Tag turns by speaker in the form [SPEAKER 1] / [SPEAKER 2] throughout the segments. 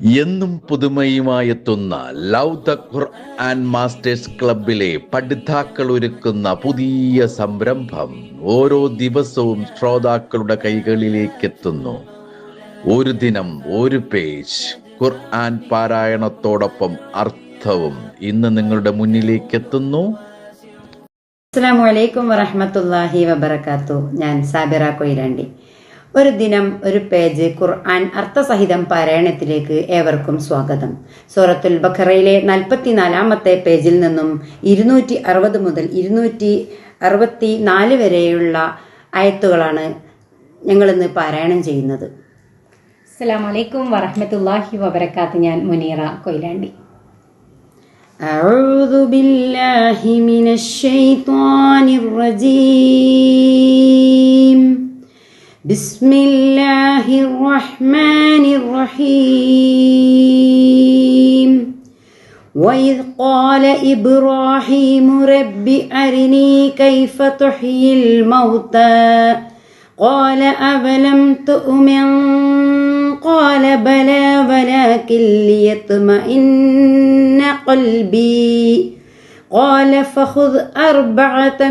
[SPEAKER 1] എന്നും പുതുമയുമായെത്തുന്ന love the Quran masters ക്ലബിലെ പഠിതാക്കൾ ഒരുക്കുന്ന പുതിയ സംരംഭം ഓരോ ദിവസവും ശ്രോതാക്കളുടെ കൈകളിലേക്ക് എത്തുന്നു ഒരു ദിനം ഒരു പേജ്. ഖുർആൻ പാരായണത്തോടൊപ്പം അർത്ഥവും ഇന്ന് നിങ്ങളുടെ മുന്നിലേക്ക് എത്തുന്നു
[SPEAKER 2] അസ്സാം വലൈക്കും വറഹമത്തല്ലാഹി വബർക്കാത്തു ഞാൻ സാബിറ കൊയിലാണ്ടി ഒരു ദിനം ഒരു പേജ് ഖുർആൻ അർത്ഥസഹിതം പാരായണത്തിലേക്ക് ഏവർക്കും സ്വാഗതം സൂറത്തുൽ ബഖറയിലെ നാൽപ്പത്തിനാലാമത്തെ പേജിൽ നിന്നും ഇരുന്നൂറ്റി അറുപത് മുതൽ ഇരുന്നൂറ്റി അറുപത്തി നാല് വരെയുള്ള ആയത്തുകളാണ് ഞങ്ങളിന്ന് പാരായണം ചെയ്യുന്നത്
[SPEAKER 3] അസ്സലാം വലൈക്കും വറഹമത്തല്ലാഹി വബർക്കാത്ത് ഞാൻ മുനീറ കൊയിലാണ്ടി
[SPEAKER 2] أعوذ بالله من الشيطان الرجيم بسم الله الرحمن الرحيم. وإذ قال إبراهيم رب أرني كيف تحيي الموتى؟ قال أولم تؤمن؟ قال بلى ولكن ليطمئن قلبي. قال فخذ أربعة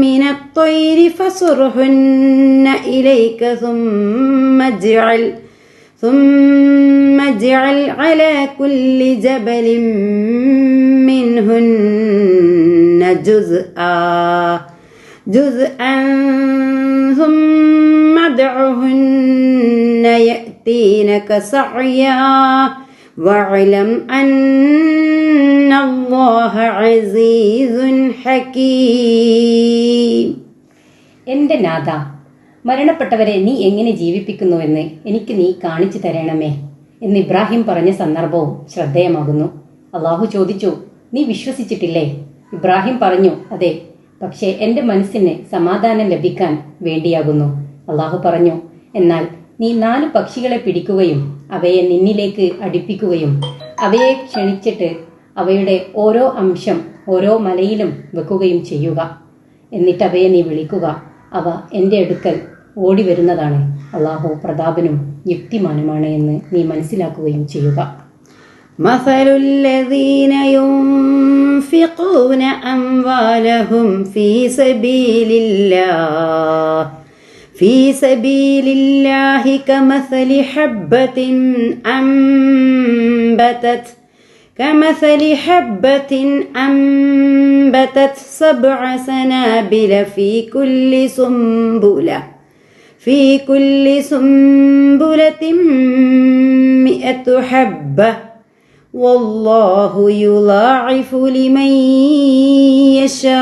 [SPEAKER 2] من الطير فصرهن إليك ثم اجعل ثم اجعل على كل جبل منهن جزءا جزءا ثم ادعهن يأتينك سعيا واعلم أن الله عزيز حكيم
[SPEAKER 3] എൻ്റെ നാഥ മരണപ്പെട്ടവരെ നീ എങ്ങനെ ജീവിപ്പിക്കുന്നുവെന്ന് എനിക്ക് നീ കാണിച്ചു തരണമേ എന്ന് ഇബ്രാഹിം പറഞ്ഞ സന്ദർഭവും ശ്രദ്ധേയമാകുന്നു അള്ളാഹു ചോദിച്ചു നീ വിശ്വസിച്ചിട്ടില്ലേ ഇബ്രാഹിം പറഞ്ഞു അതെ പക്ഷേ എൻ്റെ മനസ്സിന് സമാധാനം ലഭിക്കാൻ വേണ്ടിയാകുന്നു അള്ളാഹു പറഞ്ഞു എന്നാൽ നീ നാല് പക്ഷികളെ പിടിക്കുകയും അവയെ നിന്നിലേക്ക് അടുപ്പിക്കുകയും അവയെ ക്ഷണിച്ചിട്ട് അവയുടെ ഓരോ അംശം ഓരോ മലയിലും വെക്കുകയും ചെയ്യുക എന്നിട്ട് അവയെ നീ വിളിക്കുക അവ എൻ്റെ അടുക്കൽ ഓടി വരുന്നതാണ് അള്ളാഹു പ്രതാപനും യുക്തിമാനുമാണ് എന്ന് നീ മനസ്സിലാക്കുകയും ചെയ്യുക
[SPEAKER 2] مثل الذين ينفقون أموالهم في سبيل الله في سبيل الله كمثل حبة أنبتت كمثل حبة أنبتت سبع سنابل في كل سنبلة في كل سنبلة مئة حبة. والله يضاعف لمن يشاء.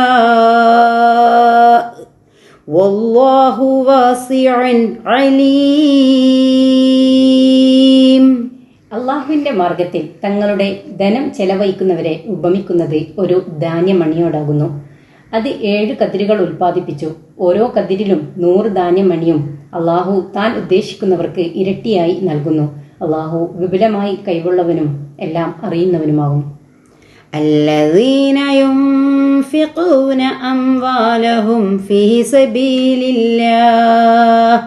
[SPEAKER 2] والله واسع عليم
[SPEAKER 3] അള്ളാഹുവിന്റെ മാർഗത്തിൽ തങ്ങളുടെ ധനം ചെലവഴിക്കുന്നവരെ ഉപമിക്കുന്നത് ഒരു ധാന്യമണിയോടാകുന്നു അത് ഏഴ് കതിരുകൾ ഉൽപ്പാദിപ്പിച്ചു ഓരോ കതിരിലും നൂറ് ധാന്യമണിയും അള്ളാഹു താൻ ഉദ്ദേശിക്കുന്നവർക്ക് ഇരട്ടിയായി നൽകുന്നു അള്ളാഹു വിപുലമായി കൈവുള്ളവനും എല്ലാം അറിയുന്നവനുമാകും
[SPEAKER 2] الذين ينفقون أموالهم في سبيل الله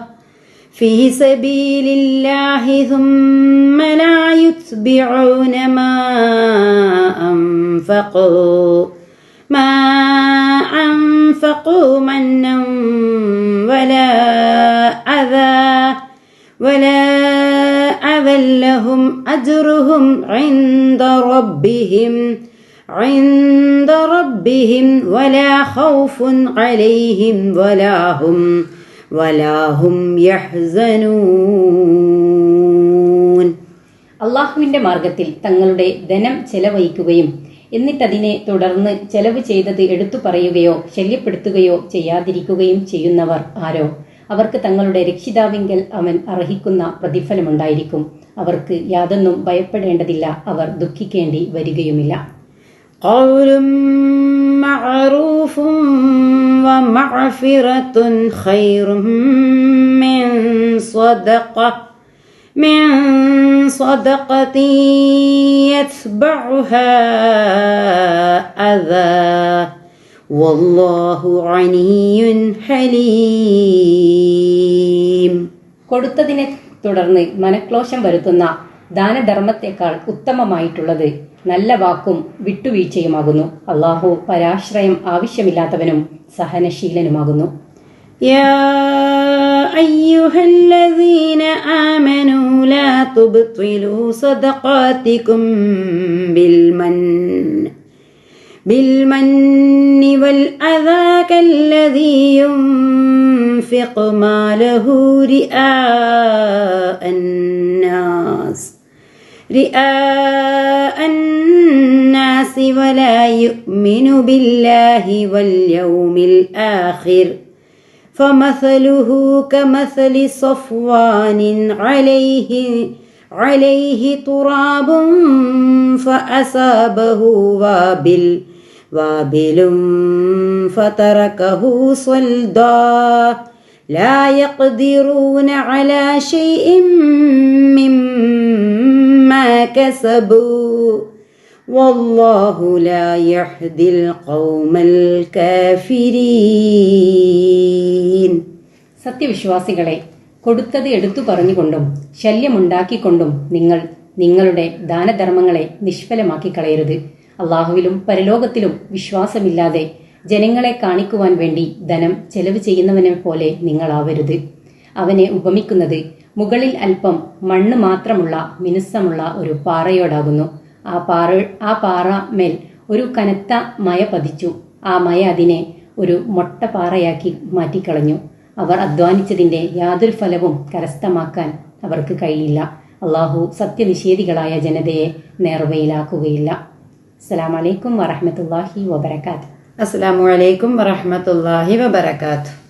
[SPEAKER 2] في سبيل الله ثم لا يتبعون ما أنفقوا. ما أنفقوا منا ولا أذى ولا أذى لهم أجرهم عند ربهم عند ربهم ولا خوف عليهم ولا هم ولا هم يحزنون
[SPEAKER 3] അള്ളാഹുവിന്റെ മാർഗത്തിൽ തങ്ങളുടെ ധനം ചെലവഴിക്കുകയും എന്നിട്ടതിനെ തുടർന്ന് ചെലവ് ചെയ്തത് എടുത്തു പറയുകയോ ശല്യപ്പെടുത്തുകയോ ചെയ്യാതിരിക്കുകയും ചെയ്യുന്നവർ ആരോ അവർക്ക് തങ്ങളുടെ രക്ഷിതാവിങ്കൽ അവൻ അർഹിക്കുന്ന പ്രതിഫലമുണ്ടായിരിക്കും അവർക്ക് യാതൊന്നും ഭയപ്പെടേണ്ടതില്ല അവർ ദുഃഖിക്കേണ്ടി വരികയുമില്ല
[SPEAKER 2] قول معروف ومغفرة خير من صدقة من صدقة يتبعها أذى والله غني حليم
[SPEAKER 3] കൊടുത്തതിനെ തുടർന്ന് മനക്ലോശം വരുത്തുന്ന ദാനധർമ്മത്തെക്കാൾ ഉത്തമമായിട്ടുള്ളത് നല്ല വാക്കും വിട്ടുവീഴ്ചയുമാകുന്നു അള്ളാഹു പരാശ്രയം ആവശ്യമില്ലാത്തവനും സഹനശീലനുമാകുന്നു
[SPEAKER 2] يا أيها الذين آمنوا لا تبطلوا صدقاتكم بالمن بالمن والأذى كالذي ينفق ماله رئاء الناس رئاء الناس ولا يؤمن بالله واليوم الآخر. فمثله كمثل صفوان عليه عليه تراب فأصابه وابل وابل فتركه صلدا. لا يقدرون على شيء مما كسبوا. والله لا يهدي القوم الكافرين
[SPEAKER 3] സത്യവിശ്വാസികളെ കൊടുത്തത് എടുത്തു പറഞ്ഞുകൊണ്ടും ശല്യമുണ്ടാക്കിക്കൊണ്ടും നിങ്ങൾ നിങ്ങളുടെ ദാനധർമ്മങ്ങളെ നിഷ്ഫലമാക്കി കളയരുത് അള്ളാഹുവിലും പരലോകത്തിലും വിശ്വാസമില്ലാതെ ജനങ്ങളെ കാണിക്കുവാൻ വേണ്ടി ധനം ചെലവ് ചെയ്യുന്നവനെ പോലെ നിങ്ങളാവരുത് അവനെ ഉപമിക്കുന്നത് മുകളിൽ അല്പം മണ്ണ് മാത്രമുള്ള മിനുസമുള്ള ഒരു പാറയോടാകുന്നു ആ പാറ ആ പാറ മേൽ ഒരു കനത്ത മയ പതിച്ചു. ആ മയ അതിനെ ഒരു മൊട്ട പാറയാക്കി മാറ്റിക്കളഞ്ഞു. അവർ അധ്വാനിച്ചതിന്റെ യാതൊരു ഫലവും കരസ്ഥമാക്കാൻ അവർക്ക് കഴിയില്ല. അള്ളാഹു സത്യനിഷേധികളായ ജനതയെ നേർവയിലാക്കുകയില്ല. അസ്സാം വലൈക്കും വറഹമത്തല്ലാഹി വബർക്കാത്ത്
[SPEAKER 2] അസ്സാം വലൈക്കും വറഹമത്തല്ലാഹി വബർക്കാത്ത്